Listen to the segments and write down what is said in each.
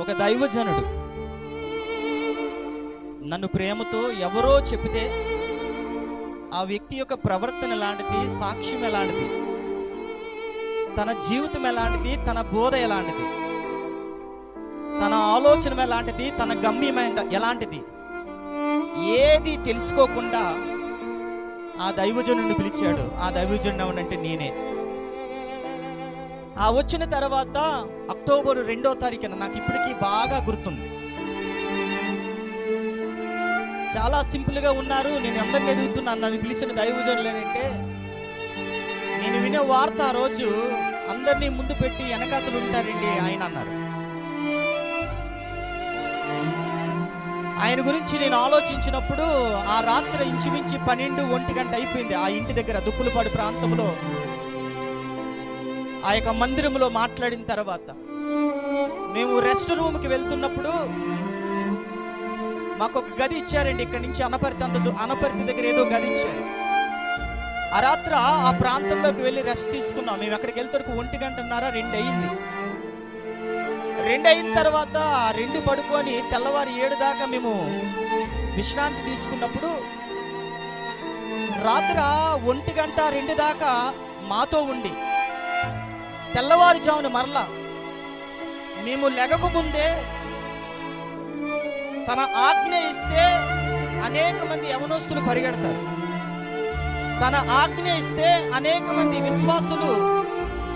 ఒక దైవజనుడు. నన్ను ప్రేమతో ఎవరో చెబితే ఆ వ్యక్తి యొక్క ప్రవర్తన ఎలాంటిది సాక్ష్యం ఎలాంటిది తన జీవితం ఎలాంటిది తన బోధ ఎలాంటిది తన ఆలోచన ఎలాంటిది తన గమ్యం ఎలాంటిది ఏది తెలుసుకోకుండా ఆ దైవజనుడిని పిలిచాడు. ఆ దైవజనుడు అంటే నేనే. ఆ వచ్చిన తర్వాత అక్టోబర్ రెండో తారీఖున నాకు ఇప్పటికీ బాగా గుర్తుంది. చాలా సింపుల్గా ఉన్నారు. నేను అందరిని ఎదుగుతున్నాను. నన్ను పిలిచిన దైవజనులు ఏంటంటే నేను వినే వార్త ఆ రోజు అందరినీ ముందు పెట్టి వెనకాతలు ఉంటారండి ఆయన అన్నారు. ఆయన గురించి నేను ఆలోచించినప్పుడు ఆ రాత్రి ఇంచుమించి పన్నెండు ఒంటి గంట అయిపోయింది ఆ ఇంటి దగ్గర దుప్పులపాడు ప్రాంతంలో. ఆ యొక్క మందిరంలో మాట్లాడిన తర్వాత మేము రెస్ట్ రూమ్కి వెళ్తున్నప్పుడు మాకు ఒక గది ఇచ్చారండి. ఇక్కడ నుంచి అనపర్తి అంత అనపర్తి దగ్గర ఏదో గది ఇచ్చారు. ఆ రాత్ర ఆ ప్రాంతంలోకి వెళ్ళి రెస్ట్ తీసుకున్నాం. మేము అక్కడికి వెళ్తే ఒంటి గంటన్నారా రెండు అయింది. రెండు అయిన తర్వాత ఆ రెండు పడుకొని తెల్లవారు ఏడు దాకా మేము విశ్రాంతి తీసుకున్నప్పుడు రాత్ర ఒంటి గంట రెండు దాకా మాతో ఉండి తెల్లవారుజామున మరలా మేము లెగకు ముందే తన ఆజ్ఞ ఇస్తే అనేక మంది యవనస్తులు పరిగెడతారు. తన ఆజ్ఞ ఇస్తే అనేక మంది విశ్వాసులు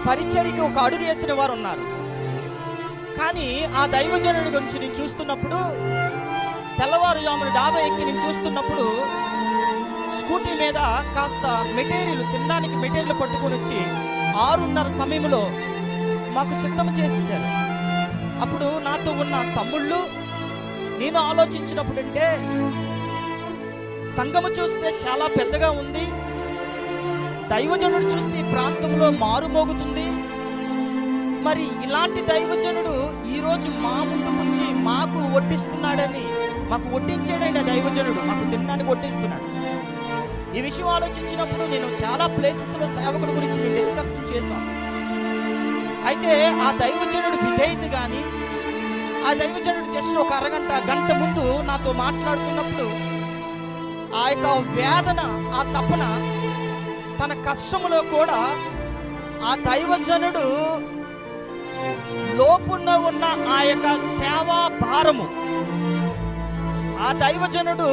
పరిచరికి ఒక అడుగు వేసిన వారు ఉన్నారు కానీ ఆ దైవజనుడి గురించి నేను చూస్తున్నప్పుడు తెల్లవారుజామున డాబా ఎక్కి నేను చూస్తున్నప్పుడు స్కూటీ మీద కాస్త మెటీరియల్ తినడానికి మెటీరియల్ పట్టుకొని వచ్చి ఆరున్నర సమయంలో మాకు సిద్ధం చేసి ఇచ్చారు అప్పుడు నాతో ఉన్న తమ్ముళ్ళు నేను ఆలోచించినప్పుడు అంటే సంఘము చూస్తే చాలా పెద్దగా ఉంది దైవజనుడు చూస్తే ఈ ప్రాంతంలో మారుమోగుతుంది. మరి ఇలాంటి దైవజనుడు ఈరోజు మా ముందు నుంచి మాకు వడ్డిస్తున్నాడని మాకు వడ్డించాడండి ఆ దైవజనుడు మాకు తినడానికి వడ్డిస్తున్నాడు. ఈ విషయం ఆలోచించినప్పుడు నేను చాలా ప్లేసెస్లో సేవకుడి గురించి మేము డిస్కషన్ చేశాం అయితే ఆ దైవజనుడు విధేయత కానీ ఆ దైవజనుడు జస్ట్ ఒక అరగంట గంట ముందు నాతో మాట్లాడుతున్నప్పుడు ఆ యొక్క వేదన ఆ తపన తన కష్టములో కూడా ఆ దైవజనుడు లోపున్న ఉన్న ఆ యొక్క సేవా భారము ఆ దైవజనుడు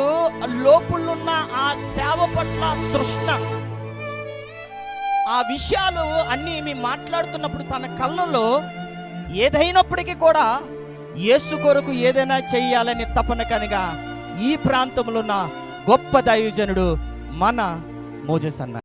లోపులున్న ఆ సేవ పట్ల తృష్ణ. ఆ విషయాలు అన్నీ మేము మాట్లాడుతున్నప్పుడు తన కళ్ళలో ఏదైనప్పటికీ కూడా యేసు కొరకు ఏదైనా చెయ్యాలని తపన కనుక ఈ ప్రాంతంలో ఉన్న గొప్ప దైవజనుడు మన మోజస్ అన్న